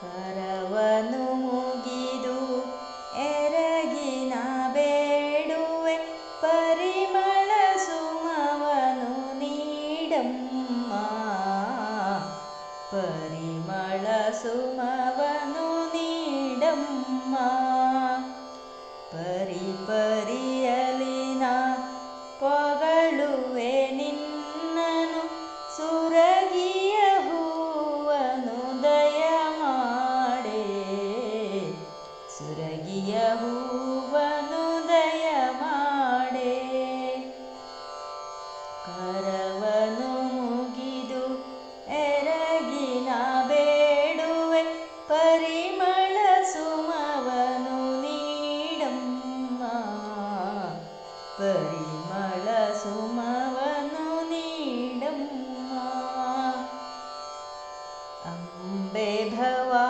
ಕರವನು ಮುಗಿದು ಎರಗಿನ ಬೇಡುವೆ ಪರಿಮಳ ಸುಮವನು ನೀಡಮ್ಮ. ಪರಿಮಳ ಸುಮವನು ನೀಡಮ್ಮ. ಪರಿ ಪರಿಯಲಿನ लसुमवनुनी अम्बे भवा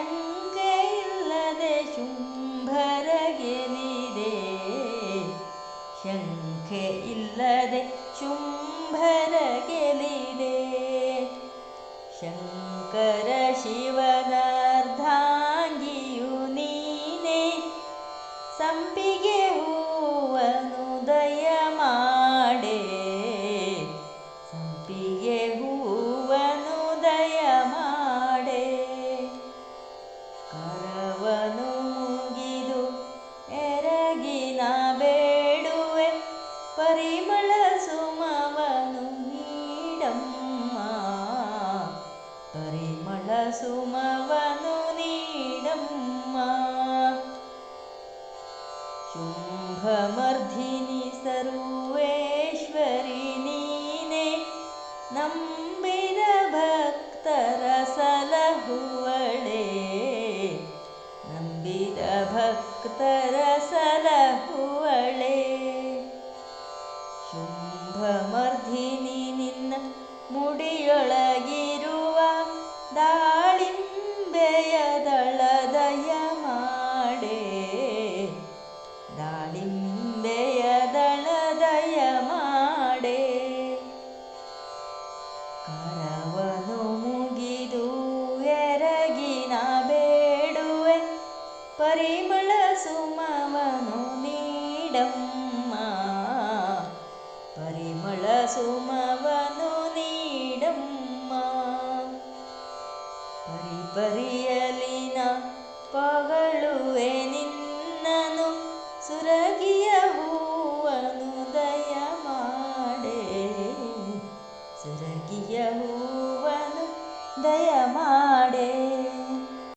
ಶಂಕೆ ಇಲ್ಲದೆ ಶುಂಭರ ಗೆಲಿದೆ ಶಂಕೆ ಇಲ್ಲದೆ ಶುಂಭರಗೆಲಿದೆ ಶಂಕರ ಶಿವನರ್ಧಾಂಗಿಯು ಕರವನು ಮುಗಿದು ಎರಗಿನ ಬೇಡುವೆ ಪರಿಮಳ ಸುಮವನು ನೀಡಮ್ಮ. ಪರಿಮಳ ಸುಮವನು ನೀಡಮ್ಮ. ಶುಂಭಮರ್ಧಿನಿ ಸರ್ವೇಶ್ವರಿ ಭಕ್ತರ ಸಲಹುವಳೆ ಶುಂಭಮರ್ಧಿನಿ ನಿನ್ನ ಮುಡಿಯೊಳಗಿರುವ विमळ सुमवनो नीडम्मारि